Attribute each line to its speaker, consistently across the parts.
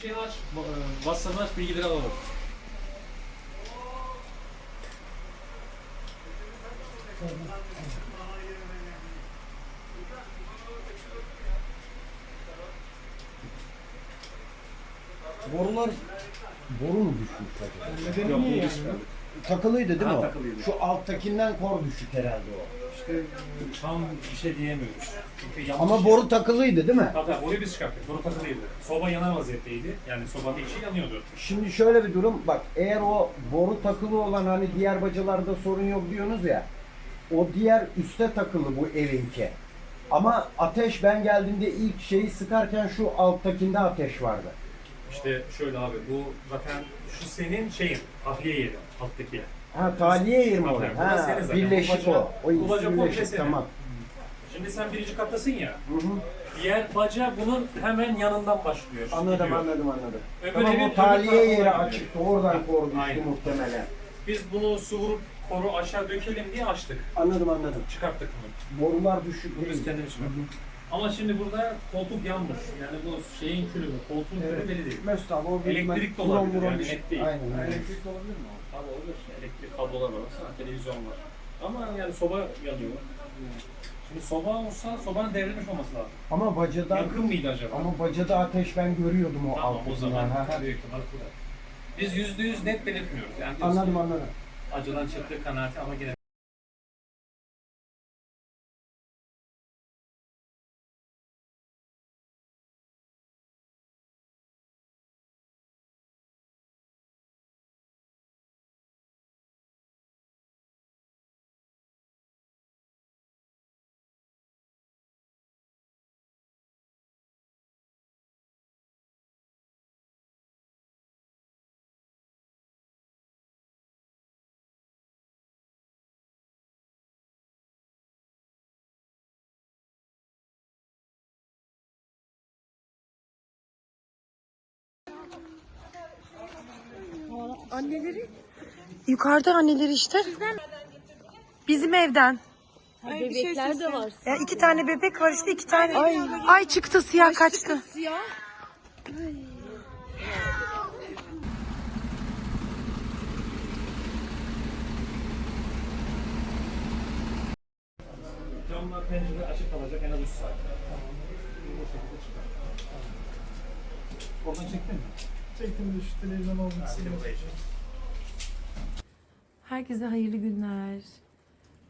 Speaker 1: şeyini aç, e, WhatsApp'ını aç, bilgileri alalım.
Speaker 2: Borular boru mu düşmüş acaba?
Speaker 1: Yok, bu düşmedi.
Speaker 2: Takılıydı değil
Speaker 1: Ha,
Speaker 2: mi o?
Speaker 1: takılıydı.
Speaker 2: Şu alttakinden kor düşük herhalde o.
Speaker 1: İşte tam bir şey diyemiyoruz. Çünkü yanlış
Speaker 2: Ama boru takılıydı değil mi?
Speaker 1: Tabii, boruyu biz çıkarttık. Boru takılıydı. Soba yanar vaziyetteydi. Yani sobanın içi yanıyordu.
Speaker 2: Şimdi şöyle bir durum bak eğer o boru takılı olan hani diğer bacalarda sorun yok diyorsunuz ya o diğer üste takılı bu evinki. Ama ateş ben geldiğimde ilk şeyi sıkarken şu alttakinde ateş vardı.
Speaker 1: İşte şöyle abi, bu zaten şu senin şeyin, tahliye yeri, alttaki.
Speaker 2: Ha taliye yeri mi
Speaker 1: Tabii,
Speaker 2: o? Ha
Speaker 1: senin zaten.
Speaker 2: birleşik
Speaker 1: baca-
Speaker 2: o. O
Speaker 1: bu
Speaker 2: ikisi
Speaker 1: baca komple
Speaker 2: birleşik
Speaker 1: senin.
Speaker 2: tamam.
Speaker 1: Şimdi sen birinci kattasın ya,
Speaker 2: Hı hı.
Speaker 1: diğer baca bunun hemen yanından başlıyor.
Speaker 2: Anladım
Speaker 1: gidiyor.
Speaker 2: anladım anladım.
Speaker 1: Öbür
Speaker 2: tamam
Speaker 1: evin
Speaker 2: o
Speaker 1: öbür
Speaker 2: taliye
Speaker 1: tarafına
Speaker 2: yeri
Speaker 1: gidiyor.
Speaker 2: açıktı oradan kor düştü
Speaker 1: Aynen.
Speaker 2: muhtemelen.
Speaker 1: Biz bunu su vurup koru aşağı dökelim diye açtık.
Speaker 2: Anladım anladım.
Speaker 1: Çıkarttık bunu.
Speaker 2: Borular düşük
Speaker 1: biz
Speaker 2: değil.
Speaker 1: kendimiz çıkarttık. Ama şimdi burada koltuk yanmış. Yani bu şeyin külü koltuğun külü belli değil.
Speaker 2: Mesut abi o
Speaker 1: Elektrik de olabilir yani,
Speaker 2: bir şey.
Speaker 1: net değil.
Speaker 2: Aynen aynen.
Speaker 1: Elektrik olabilir mi? Tabii olur. Elektrik kablolar var. Baksana televizyon var. Ama yani soba yanıyor. Şimdi soba olsa sobanın devrilmiş olması lazım.
Speaker 2: Ama bacada
Speaker 1: Yakın mıydı acaba?
Speaker 2: ama bacada ateş ben görüyordum o
Speaker 1: tamam o zaman
Speaker 2: ha.
Speaker 1: büyük ihtimal kurar. Biz yüzde yüz net belirtmiyoruz. Yani
Speaker 2: Anladım anladım.
Speaker 1: Acıdan çıktığı kanaati ama yine
Speaker 3: Anneleri? Yukarıda anneleri işte. Bizim evden.
Speaker 4: Bebekler de var.
Speaker 3: Ya iki tane bebek var işte iki tane. Ay, çıktı siyah kaçtı.
Speaker 1: camlar pencere açık kalacak en az 3 saat. Bu şekilde çıkar. Oradan çektin mi?
Speaker 5: Çektim de şu televizyon.
Speaker 3: Herkese hayırlı günler.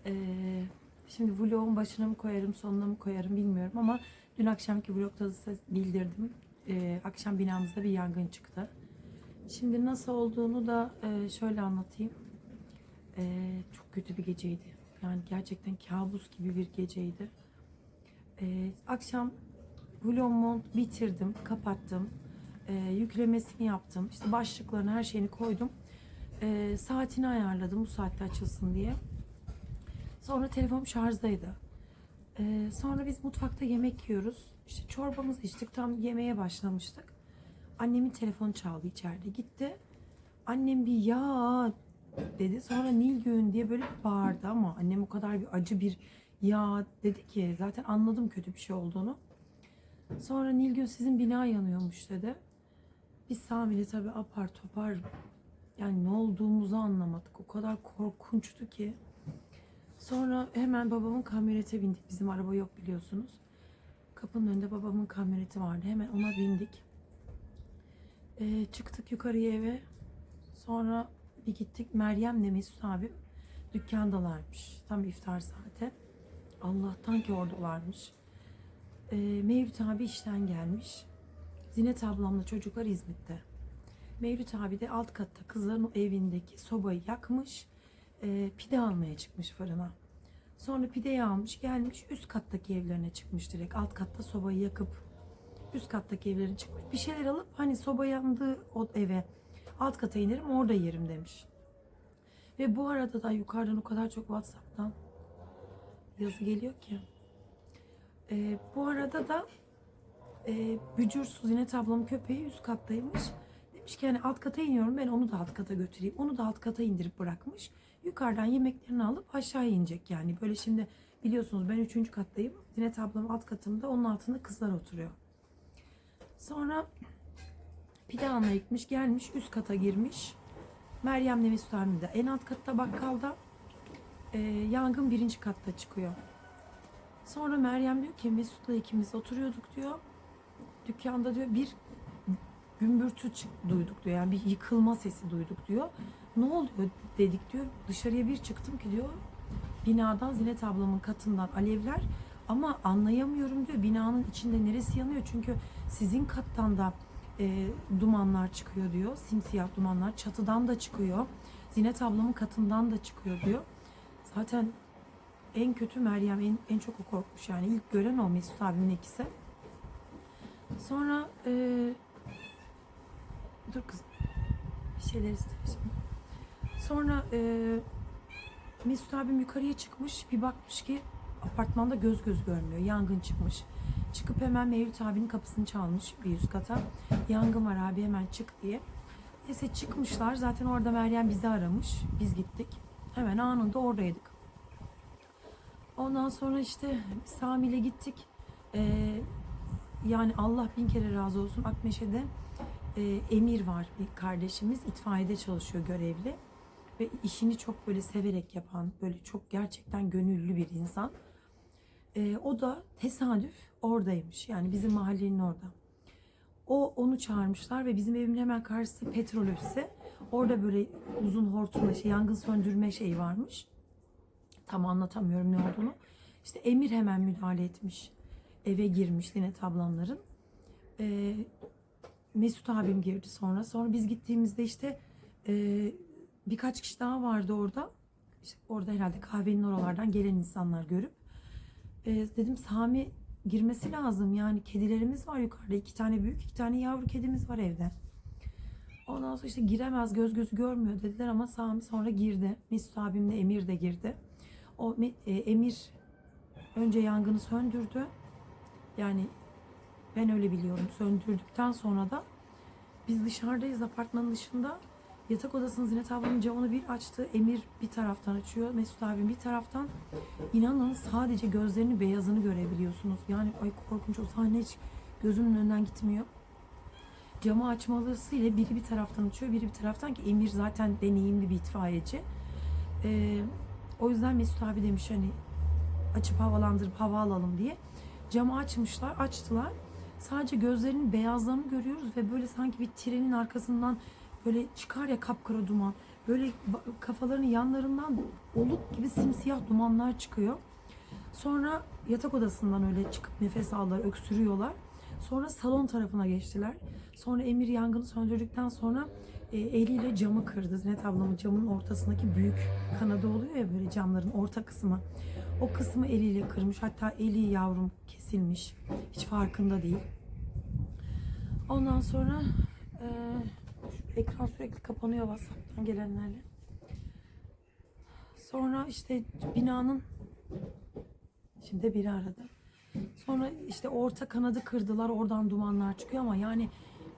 Speaker 3: Ee, şimdi vlogun başına mı koyarım sonuna mı koyarım bilmiyorum ama dün akşamki vlogda da size bildirdim. Ee, akşam binamızda bir yangın çıktı. Şimdi nasıl olduğunu da e, şöyle anlatayım. Ee, çok kötü bir geceydi. Yani gerçekten kabus gibi bir geceydi. Ee, akşam vlogumu bitirdim, kapattım. Ee, yüklemesini yaptım. İşte başlıklarını, her şeyini koydum. Ee, saatini ayarladım bu saatte açılsın diye. Sonra telefonum şarjdaydı. Ee, sonra biz mutfakta yemek yiyoruz. İşte çorbamızı içtik. Tam yemeğe başlamıştık. Annemin telefonu çaldı içeride. Gitti. Annem bir ya dedi. Sonra Nilgün diye böyle bağırdı ama annem o kadar bir acı bir ya dedi ki zaten anladım kötü bir şey olduğunu. Sonra Nilgün sizin bina yanıyormuş dedi. Biz Sami'yle tabii apar topar yani ne olduğumuzu anlamadık. O kadar korkunçtu ki. Sonra hemen babamın kamyonete bindik. Bizim araba yok biliyorsunuz. Kapının önünde babamın kamyoneti vardı. Hemen ona bindik. Ee, çıktık yukarıya eve. Sonra bir gittik. Meryem'le Mesut abim dükkandalarmış. Tam iftar saati. Allah'tan ki oradalarmış. Ee, Mevlüt abi işten gelmiş. Zinet ablamla çocuklar İzmit'te. Mevlüt abi de alt katta kızların evindeki sobayı yakmış. e, pide almaya çıkmış fırına. Sonra pideyi almış gelmiş üst kattaki evlerine çıkmış direkt. Alt katta sobayı yakıp üst kattaki evlerine çıkmış. Bir şeyler alıp hani soba yandığı o eve alt kata inerim orada yerim demiş. Ve bu arada da yukarıdan o kadar çok Whatsapp'tan yazı geliyor ki. E, bu arada da e, Bücür Suzinet ablamın köpeği üst kattaymış. Demiş ki hani alt kata iniyorum ben onu da alt kata götüreyim. Onu da alt kata indirip bırakmış. Yukarıdan yemeklerini alıp aşağıya inecek yani. Böyle şimdi biliyorsunuz ben üçüncü kattayım. Zinet ablam alt katımda onun altında kızlar oturuyor. Sonra Pide almaya gitmiş gelmiş üst kata girmiş. Meryem'le Mesut abim en alt katta bakkalda. Ee, yangın birinci katta çıkıyor. Sonra Meryem diyor ki Mesut'la ikimiz oturuyorduk diyor. Dükkanda diyor bir gümbürtü duyduk diyor. Yani bir yıkılma sesi duyduk diyor. Ne oluyor dedik diyor. Dışarıya bir çıktım ki diyor. Binadan Zinet ablamın katından alevler ama anlayamıyorum diyor. Binanın içinde neresi yanıyor? Çünkü sizin kattan da e, dumanlar çıkıyor diyor. Simsiyah dumanlar. Çatıdan da çıkıyor. Zinet ablamın katından da çıkıyor diyor. Zaten en kötü Meryem en, en çok o korkmuş yani. ilk gören o Mesut abimin ikisi. Sonra e, dur kızım bir şeyler istemişim. Sonra e, Mesut abim yukarıya çıkmış bir bakmış ki apartmanda göz göz görmüyor. Yangın çıkmış. Çıkıp hemen Mevlüt abinin kapısını çalmış bir üst kata. Yangın var abi hemen çık diye. Neyse çıkmışlar. Zaten orada Meryem bizi aramış. Biz gittik. Hemen anında oradaydık. Ondan sonra işte Sami ile gittik. Ee, yani Allah bin kere razı olsun. Akmeşe'de e, Emir var bir kardeşimiz. itfaiyede çalışıyor görevli. Ve işini çok böyle severek yapan, böyle çok gerçekten gönüllü bir insan. Ee, o da tesadüf oradaymış. Yani bizim mahallenin orada. O onu çağırmışlar ve bizim evimin hemen karşısı petrol ofisi. Orada böyle uzun hortumla şey, yangın söndürme şeyi varmış. Tam anlatamıyorum ne olduğunu. İşte Emir hemen müdahale etmiş. Eve girmiş Linet ablamların. Ee, Mesut abim girdi sonra. Sonra biz gittiğimizde işte e, birkaç kişi daha vardı orada. İşte orada herhalde kahvenin oralardan gelen insanlar görüp e, dedim Sami girmesi lazım. Yani kedilerimiz var yukarıda. iki tane büyük, iki tane yavru kedimiz var evde. Ondan sonra işte giremez, göz gözü görmüyor dediler ama Sami sonra girdi. Mesut abimle Emir de girdi. O e, Emir önce yangını söndürdü. Yani ben öyle biliyorum. Söndürdükten sonra da biz dışarıdayız apartmanın dışında. Yatak odasının Zinet ablamın camını bir açtı. Emir bir taraftan açıyor. Mesut abim bir taraftan. İnanın sadece gözlerinin beyazını görebiliyorsunuz. Yani ay korkunç o sahne hiç gözümün önünden gitmiyor. Camı açmalısıyla biri bir taraftan açıyor, biri bir taraftan ki Emir zaten deneyimli bir itfaiyeci. Ee, o yüzden Mesut abi demiş hani açıp havalandırıp hava alalım diye. Camı açmışlar, açtılar. Sadece gözlerinin beyazlarını görüyoruz ve böyle sanki bir trenin arkasından böyle çıkar ya kapkara duman. Böyle kafalarının yanlarından oluk gibi simsiyah dumanlar çıkıyor. Sonra yatak odasından öyle çıkıp nefes aldılar, öksürüyorlar. Sonra salon tarafına geçtiler. Sonra Emir yangını söndürdükten sonra e, eliyle camı kırdı. Zinet ablamın camın ortasındaki büyük kanadı oluyor ya böyle camların orta kısmı. O kısmı eliyle kırmış. Hatta eli yavrum kesilmiş. Hiç farkında değil. Ondan sonra e, şu ekran sürekli kapanıyor WhatsApp'tan gelenlerle. Sonra işte binanın şimdi biri aradı. Sonra işte orta kanadı kırdılar. Oradan dumanlar çıkıyor ama yani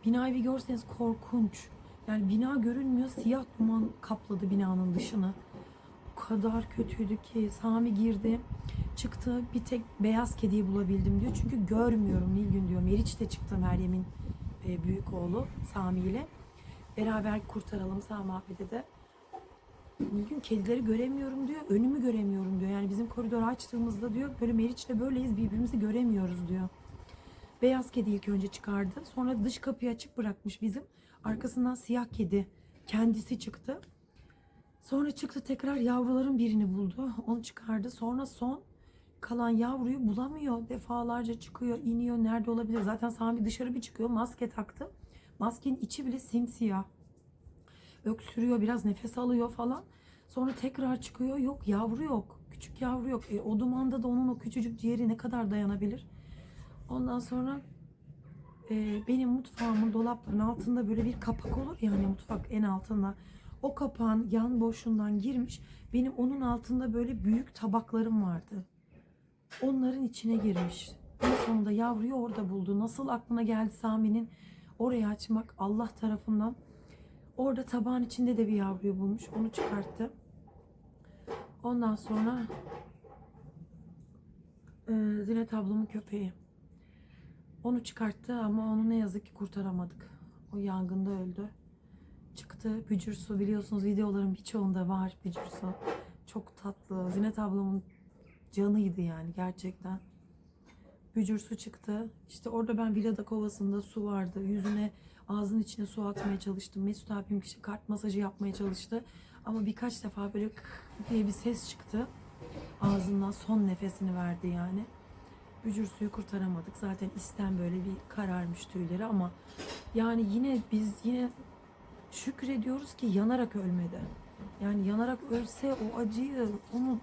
Speaker 3: binayı bir görseniz korkunç. Yani bina görünmüyor. Siyah duman kapladı binanın dışını. O kadar kötüydü ki Sami girdi. Çıktı bir tek beyaz kediyi bulabildim diyor. Çünkü görmüyorum Nilgün diyor. Meriç de çıktı Meryem'in e, büyük oğlu Sami ile. Beraber kurtaralım Sami abi dedi. Nilgün kedileri göremiyorum diyor. Önümü göremiyorum diyor. Yani bizim koridoru açtığımızda diyor böyle Meriç'le böyleyiz birbirimizi göremiyoruz diyor. Beyaz kedi ilk önce çıkardı. Sonra dış kapıyı açık bırakmış bizim. Arkasından siyah kedi kendisi çıktı. Sonra çıktı tekrar yavruların birini buldu. Onu çıkardı. Sonra son kalan yavruyu bulamıyor. Defalarca çıkıyor, iniyor. Nerede olabilir? Zaten Sami dışarı bir çıkıyor. Maske taktı. Maskenin içi bile simsiyah. Öksürüyor, biraz nefes alıyor falan. Sonra tekrar çıkıyor. Yok yavru yok. Küçük yavru yok. E, o dumanda da onun o küçücük ciğeri ne kadar dayanabilir? Ondan sonra e, benim mutfağımın dolapların altında böyle bir kapak olur yani mutfak en altında. O kapağın yan boşluğundan girmiş. Benim onun altında böyle büyük tabaklarım vardı. Onların içine girmiş. En sonunda yavruyu orada buldu. Nasıl aklına geldi Sami'nin orayı açmak Allah tarafından. Orada tabağın içinde de bir yavruyu bulmuş. Onu çıkarttı. Ondan sonra e, Zinet ablamın köpeği. Onu çıkarttı ama onu ne yazık ki kurtaramadık. O yangında öldü. Çıktı bücür su biliyorsunuz videoların birçoğunda var bücür su. Çok tatlı. Zinet ablamın canıydı yani gerçekten. Bücür su çıktı. İşte orada ben Villada kovasında su vardı. Yüzüne ağzının içine su atmaya çalıştım. Mesut abim işte kart masajı yapmaya çalıştı. Ama birkaç defa böyle diye bir ses çıktı. Ağzından son nefesini verdi yani. Bücür suyu kurtaramadık. Zaten isten böyle bir kararmış tüyleri ama yani yine biz yine şükrediyoruz ki yanarak ölmedi. Yani yanarak ölse o acıyı onu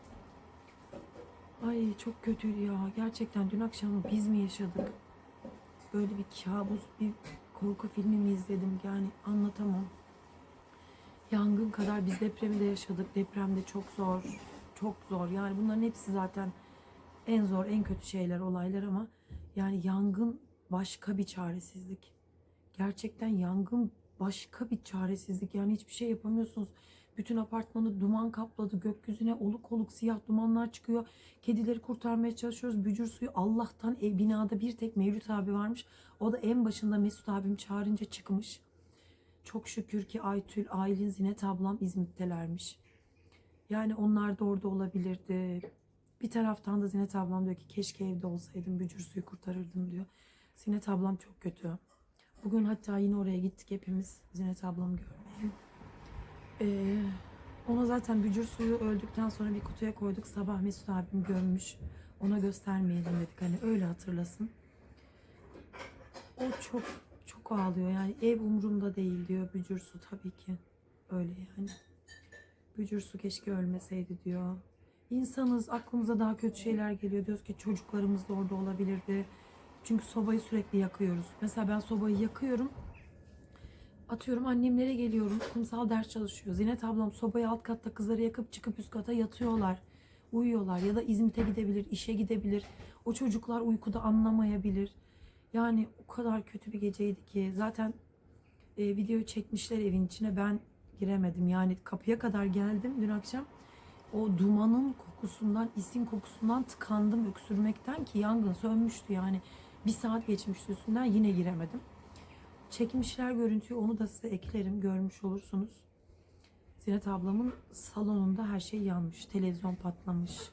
Speaker 3: Ay çok kötüydü ya. Gerçekten dün akşam biz mi yaşadık? Böyle bir kabus, bir korku filmi mi izledim? Yani anlatamam. Yangın kadar biz depremi de yaşadık. Deprem de çok zor. Çok zor. Yani bunların hepsi zaten en zor, en kötü şeyler, olaylar ama yani yangın başka bir çaresizlik. Gerçekten yangın başka bir çaresizlik. Yani hiçbir şey yapamıyorsunuz. Bütün apartmanı duman kapladı. Gökyüzüne oluk oluk siyah dumanlar çıkıyor. Kedileri kurtarmaya çalışıyoruz. Bücür suyu Allah'tan ev binada bir tek Mevlüt abi varmış. O da en başında Mesut abim çağırınca çıkmış. Çok şükür ki Aytül, Aylin, Zinet ablam İzmit'telermiş. Yani onlar da orada olabilirdi. Bir taraftan da Zinet ablam diyor ki keşke evde olsaydım bücür suyu kurtarırdım diyor. Zinet ablam çok kötü. Bugün hatta yine oraya gittik hepimiz Zinet ablamı görmeye. Ee, ona zaten bücür suyu öldükten sonra bir kutuya koyduk. Sabah Mesut abim görmüş. Ona göstermeyelim dedik. Hani öyle hatırlasın. O çok çok ağlıyor. Yani ev umurumda değil diyor bücür su tabii ki. Öyle yani. Bücür su keşke ölmeseydi diyor. İnsanız aklımıza daha kötü şeyler geliyor. Diyoruz ki çocuklarımız da orada olabilirdi. Çünkü sobayı sürekli yakıyoruz. Mesela ben sobayı yakıyorum. Atıyorum annemlere geliyorum. Kumsal ders çalışıyor. Zinet ablam sobayı alt katta kızları yakıp çıkıp üst kata yatıyorlar. Uyuyorlar ya da İzmit'e gidebilir, işe gidebilir. O çocuklar uykuda anlamayabilir. Yani o kadar kötü bir geceydi ki zaten e, videoyu çekmişler evin içine ben giremedim. Yani kapıya kadar geldim dün akşam. O dumanın kokusundan, isin kokusundan tıkandım öksürmekten ki yangın sönmüştü yani. Bir saat geçmişti üstünden yine giremedim. Çekmişler görüntüyü onu da size eklerim görmüş olursunuz. Zinet ablamın salonunda her şey yanmış. Televizyon patlamış.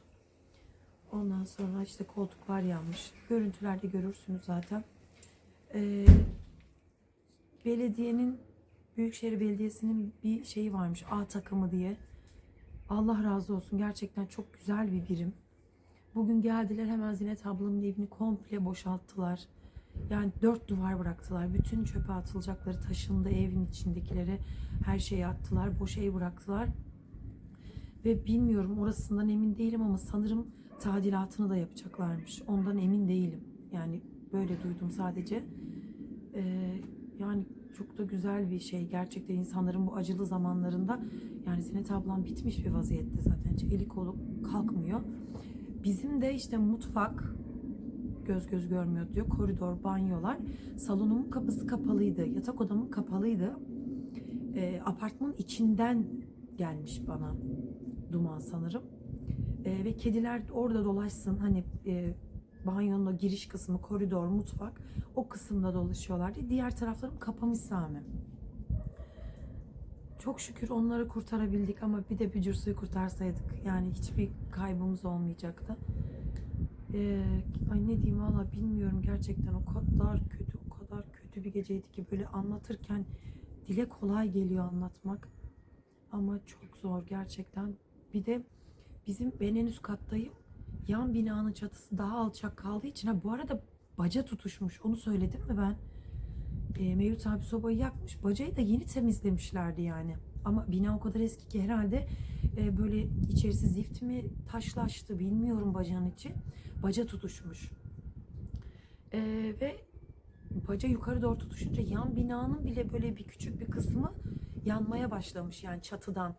Speaker 3: Ondan sonra işte koltuklar yanmış. Görüntülerde görürsünüz zaten. Ee, belediyenin Büyükşehir Belediyesi'nin bir şeyi varmış. A takımı diye. Allah razı olsun. Gerçekten çok güzel bir birim. Bugün geldiler hemen Zinet ablamın evini komple boşalttılar. Yani dört duvar bıraktılar. Bütün çöpe atılacakları taşındı evin içindekileri her şeyi attılar. Boş ev bıraktılar. Ve bilmiyorum orasından emin değilim ama sanırım tadilatını da yapacaklarmış. Ondan emin değilim. Yani böyle duydum sadece. Ee, yani çok da güzel bir şey. Gerçekten insanların bu acılı zamanlarında yani Zinet ablam bitmiş bir vaziyette zaten. Hiç eli kolu kalkmıyor. Bizim de işte mutfak göz göz görmüyor diyor. Koridor, banyolar. Salonumun kapısı kapalıydı. Yatak odamın kapalıydı. Ee, apartmanın içinden gelmiş bana duman sanırım. Ee, ve kediler orada dolaşsın. Hani e, banyonun o giriş kısmı, koridor, mutfak o kısımda dolaşıyorlardı. Diğer taraflarım kapamış Sami. Çok şükür onları kurtarabildik ama bir de bücür suyu kurtarsaydık yani hiçbir kaybımız olmayacaktı. Ee, ay ne diyeyim valla bilmiyorum gerçekten o kadar kötü o kadar kötü bir geceydi ki böyle anlatırken dile kolay geliyor anlatmak ama çok zor gerçekten bir de bizim ben en üst kattayım yan binanın çatısı daha alçak kaldığı için ha bu arada baca tutuşmuş onu söyledim mi ben e, Mevlüt abi sobayı yakmış bacayı da yeni temizlemişlerdi yani ama bina o kadar eski ki herhalde e, böyle içerisi zift mi taşlaştı bilmiyorum bacanın içi baca tutuşmuş. Ee, ve baca yukarı doğru tutuşunca yan binanın bile böyle bir küçük bir kısmı yanmaya başlamış yani çatıdan.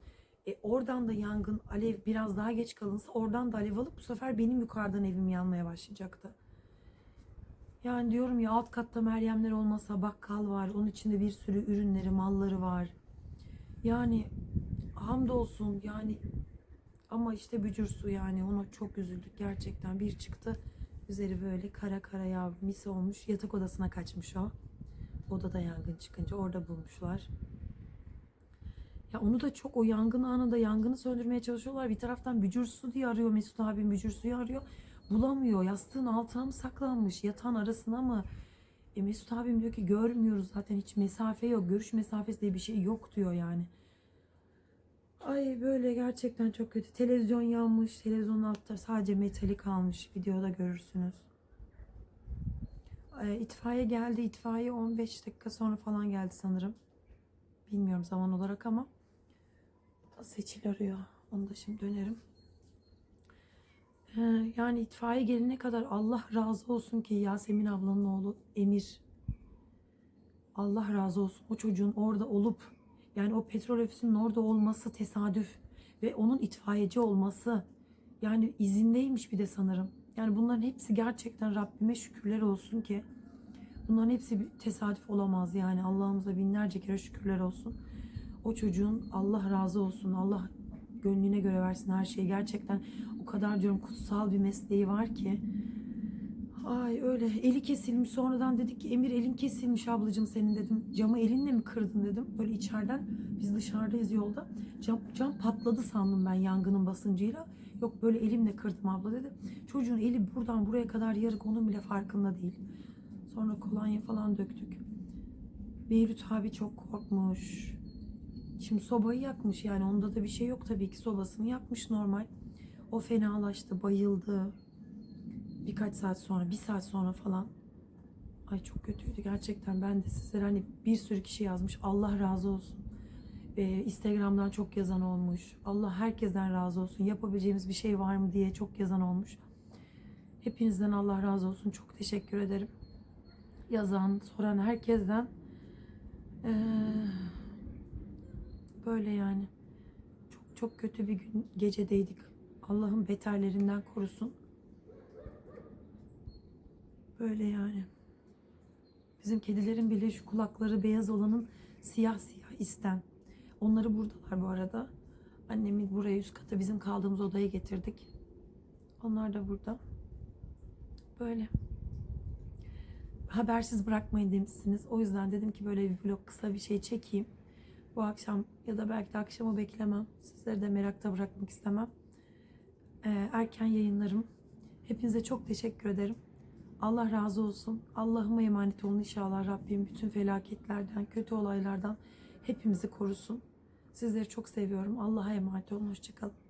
Speaker 3: E, oradan da yangın alev biraz daha geç kalınsa oradan da alev alıp bu sefer benim yukarıdan evim yanmaya başlayacaktı. Yani diyorum ya alt katta Meryemler olmasa bakkal var. Onun içinde bir sürü ürünleri, malları var. Yani hamdolsun yani ama işte bücür su yani ona çok üzüldük gerçekten. Bir çıktı üzeri böyle kara kara yavru mis olmuş. Yatak odasına kaçmış o. Odada yangın çıkınca orada bulmuşlar. Ya onu da çok o yangın anında yangını söndürmeye çalışıyorlar. Bir taraftan bücür su diye arıyor Mesut abim bücür suyu arıyor. Bulamıyor. Yastığın altına mı saklanmış? Yatağın arasına mı? E Mesut abim diyor ki görmüyoruz zaten hiç mesafe yok. Görüş mesafesi diye bir şey yok diyor yani. Ay böyle gerçekten çok kötü. Televizyon yanmış. Televizyonun altta sadece metali kalmış. Videoda görürsünüz. E, itfaiye geldi. İtfaiye 15 dakika sonra falan geldi sanırım. Bilmiyorum zaman olarak ama Seçil arıyor. Onu da şimdi dönerim. Ee, yani itfaiye gelene kadar Allah razı olsun ki Yasemin ablanın oğlu Emir. Allah razı olsun. O çocuğun orada olup yani o petrol ofisinin orada olması tesadüf ve onun itfaiyeci olması yani izindeymiş bir de sanırım. Yani bunların hepsi gerçekten Rabbime şükürler olsun ki bunların hepsi bir tesadüf olamaz yani Allah'ımıza binlerce kere şükürler olsun. O çocuğun Allah razı olsun. Allah gönlüne göre versin her şeyi. Gerçekten o kadar diyorum kutsal bir mesleği var ki. Ay öyle eli kesilmiş sonradan dedik ki Emir elin kesilmiş ablacığım senin dedim. Camı elinle mi kırdın dedim. Böyle içeriden biz dışarıdayız yolda. Cam, cam patladı sandım ben yangının basıncıyla. Yok böyle elimle kırdım abla dedi. Çocuğun eli buradan buraya kadar yarık onun bile farkında değil. Sonra kolonya falan döktük. Beyrut abi çok korkmuş. Şimdi sobayı yakmış yani onda da bir şey yok tabii ki sobasını yakmış normal. O fenalaştı, bayıldı. Birkaç saat sonra, bir saat sonra falan. Ay çok kötüydü gerçekten. Ben de sizlere hani bir sürü kişi yazmış. Allah razı olsun. Ee, Instagram'dan çok yazan olmuş. Allah herkesten razı olsun. Yapabileceğimiz bir şey var mı diye çok yazan olmuş. Hepinizden Allah razı olsun. Çok teşekkür ederim. Yazan, soran herkesten. Ee, böyle yani. Çok çok kötü bir gün gecedeydik. Allah'ın beterlerinden korusun. Böyle yani. Bizim kedilerin bile şu kulakları beyaz olanın siyah siyah isten. Onları buradalar bu arada. Annemi buraya üst kata bizim kaldığımız odaya getirdik. Onlar da burada. Böyle. Habersiz bırakmayın demişsiniz. O yüzden dedim ki böyle bir vlog kısa bir şey çekeyim. Bu akşam ya da belki de akşamı beklemem. Sizleri de merakta bırakmak istemem. Ee, erken yayınlarım. Hepinize çok teşekkür ederim. Allah razı olsun. Allah'ıma emanet olun inşallah Rabbim bütün felaketlerden, kötü olaylardan hepimizi korusun. Sizleri çok seviyorum. Allah'a emanet olun. Hoşçakalın.